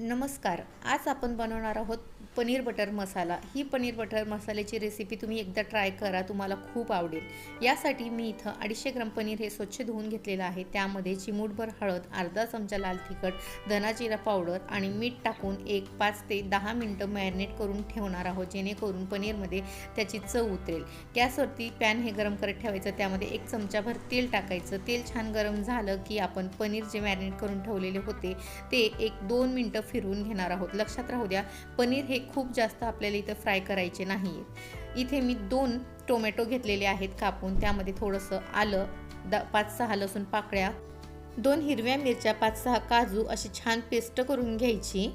नमस्कार. आज आपण बनवणार आहोत पनीर बटर मसाला. ही पनीर बटर मसाल्याची रेसिपी तुम्ही एकदा ट्राय करा तुम्हाला खूप आवडेल. यासाठी मी इथं अडीचशे ग्राम पनीर हे स्वच्छ धुवून घेतलेलं आहे. त्यामध्ये चिमूटभर हळद अर्धा चमचा लाल तिखट धनाजिरा पावडर आणि मीठ टाकून एक पाच ते दहा मिनटं मॅरिनेट करून ठेवणार आहोत जेणेकरून पनीरमध्ये त्याची चव उतरेल. गॅसवरती पॅन हे गरम करत ठेवायचं. त्यामध्ये एक चमचाभर तेल टाकायचं. तेल छान गरम झालं की आपण पनीर जे मॅरिनेट करून ठेवलेले होते ते एक दोन मिनटं फिरवून घेणार आहोत. लक्षात राहू द्या पनीर हे खूप जास्त आपल्याला इथं फ्राय करायचे नाही इथे मी दोन टोमॅटो घेतलेले आहेत कापून. त्यामध्ये थोडंसं आलं द पाच सहा लसूण पाकळ्या दोन हिरव्या मिरच्या पाच सहा काजू अशी छान पेस्ट करून घ्यायची.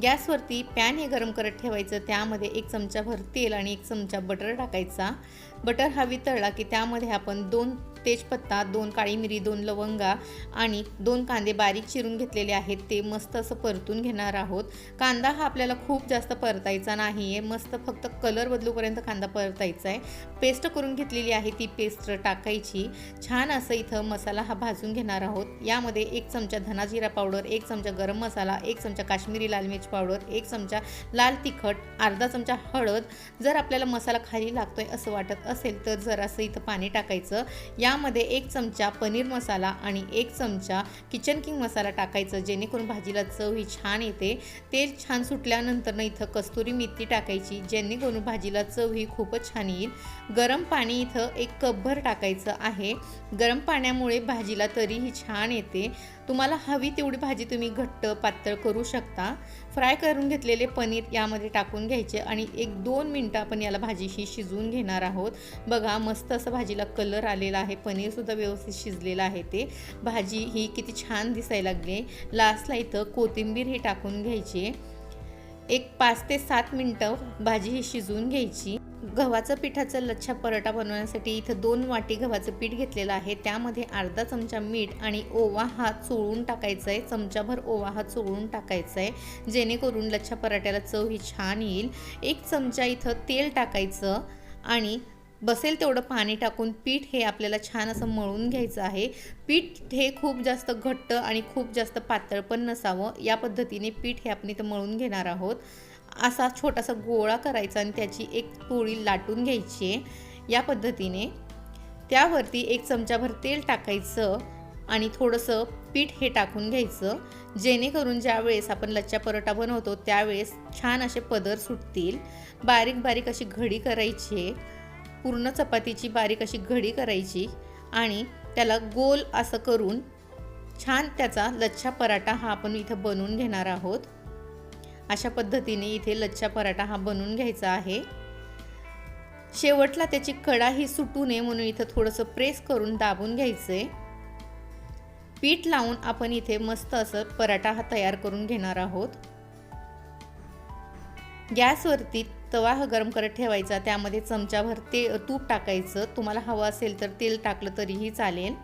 गॅसवरती पॅन हे गरम करत ठेवायचं. त्यामध्ये एक चमचाभर तेल आणि एक चमचा बटर टाकायचा. बटर हा वितळला की त्यामध्ये आपण दोन तेजपत्ता दोन काळी मिरी दोन लवंगा आणि दोन कांदे बारीक चिरून घेतलेले आहेत. ते मस्त असं परतून घेणार आहोत. कांदा हा आपल्याला खूप जास्त परतायचा नाही आहे मस्त फक्त कलर बदलूपर्यंत कांदा परतायचा आहे पेस्ट करून घेतलेली आहे ती पेस्ट टाकायची. छान असं इथं मसाला हा भाजून घेणार आहोत. यामध्ये एक चमचा धनाजिरा पावडर एक चमचा गरम मसाला एक चमचा काश्मीरी लाल मिरची पावडर एक चमचा लाल तिखट अर्धा चमचा हळद. जर आपल्याला मसाला खाली लागतोय असं वाटत असेल तर जरासं इथं पाणी टाकायचं. यामध्ये एक चमचा पनीर मसाला आणि एक चमचा किचन किंग मसाला टाकायचं जेणेकरून भाजीला चव ही छान येते. तेल छान सुटल्यानंतर ना इथं कस्तुरी मेथी टाकायची जेणेकरून भाजीला चव ही खूपच छान येईल. गरम पाणी इथं एक कपभर टाकायचं आहे. गरम पाण्यामुळे भाजीला तरीही छान येते. तुम्हाला हवी तेवढी भाजी तुम्ही घट्ट पातळ करू शकता. फ्राय करून घेतलेले पनीर यामध्ये टाकून घ्यायचे आणि एक दोन मिनटं आपण याला भाजीशी शिजवून घेणार आहोत. बघा मस्त असं भाजीला कलर आलेला आहे. पनीरसुद्धा व्यवस्थित शिजलेलं आहे ते. भाजी ही किती छान दिसायला लागली. लास्टला इथं कोथिंबीर हे टाकून घ्यायची. एक पाच ते सात मिनटं भाजी ही शिजवून घ्यायची. गव्हाचं पिठाचं लच्छा पराठा बनवण्यासाठी इथं दोन वाटी गव्हाचं पीठ घेतलेलं आहे. त्यामध्ये अर्धा चमचा मीठ आणि ओवा हा चोळून टाकायचा आहे चमचाभर ओवा हा चोळून टाकायचा आहे जेणेकरून लच्छा पराठ्याला चव ही छान येईल. एक चमचा इथं तेल टाकायचं आणि बसेल तेवढं पाणी टाकून पीठ हे आपल्याला छान असं मळून घ्यायचं आहे. पीठ हे खूप जास्त घट्ट आणि खूप जास्त पातळ पण नसावं. या पद्धतीने पीठ हे आपण इथं मळून घेणार आहोत. असा छोटासा गोळा करायचा आणि त्याची एक पोळी लाटून घ्यायची आहे या पद्धतीने. त्यावरती एक चमचाभर तेल टाकायचं आणि थोडंसं पीठ हे टाकून घ्यायचं. जेणेकरून ज्यावेळेस आपण लच्छा परोटा बनवतो त्यावेळेस छान असे पदर सुटतील. बारीक बारीक अशी घडी करायची पूर्ण चपातीची बारीक अशी घडी करायची आणि त्याला गोल असं करून छान त्याचा लच्छा पराठा हा आपण इथं बनवून घेणार आहोत. अशा पद्धतीने इथे लच्छा पराठा हा बनवून घ्यायचा आहे. शेवटला त्याची कडा ही सुटू नये म्हणून इथं थोडंसं प्रेस करून दाबून घ्यायचं. आहे पीठ लावून आपण इथे मस्त असं पराठा हा तयार करून घेणार आहोत. गॅसवरती तवा हा गरम करत ठेवायचा. त्यामध्ये चमच्याभर ते तूप टाकायचं. तुम्हाला हवं असेल तर तेल टाकलं तरीही चालेल.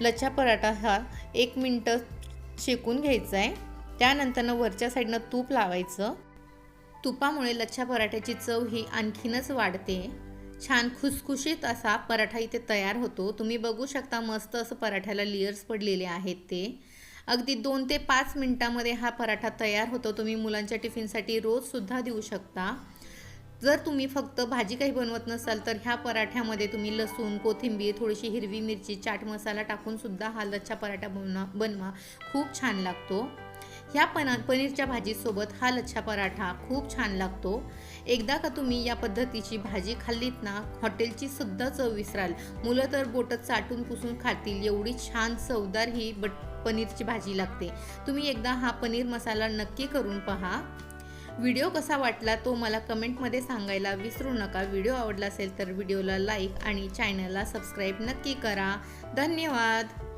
लच्छा पराठा हा एक मिनटं शेकून घ्यायचा आहे. त्यानंतरनं वरच्या साईडनं तूप लावायचं. तुपामुळे लच्छा पराठ्याची चव ही आणखीनच वाढते. छान खुसखुशीत असा पराठा इथे तयार होतो. तुम्ही बघू शकता मस्त असं पराठ्याला लेयर्स पडलेले आहेत ते. अगदी दोन ते पाच मिनटामध्ये हा पराठा तयार होतो. तुम्ही मुलांच्या टिफिनसाठी रोजसुद्धा देऊ शकता. जर तुम्ही फक्त भाजी काही बनवत नसाल तर ह्या पराठ्यामध्ये तुम्ही लसूण कोथिंबीर थोडीशी हिरवी मिरची चाट मसाला टाकूनसुद्धा हा लच्छा पराठा बनवा बनवा. खूप छान लागतो. ह्या पण पनीरच्या भाजीसोबत हा लच्छा पराठा खूप छान लागतो. एकदा का तुम्ही या पद्धतीची भाजी खाल्लीत ना हॉटेलची सुद्धा चव विसराल. मुलं तर बोटत चाटून पुसून खातील एवढी छान चवदार ही बट पनीरची भाजी लागते. तुम्ही एकदा हा पनीर मसाला नक्की करून पहा. व्हिडिओ कसा वाटला तो मला कमेंटमध्ये सांगायला विसरू नका. व्हिडिओ आवडला असेल तर व्हिडिओला लाईक आणि चॅनलला सबस्क्राईब नक्की करा. धन्यवाद!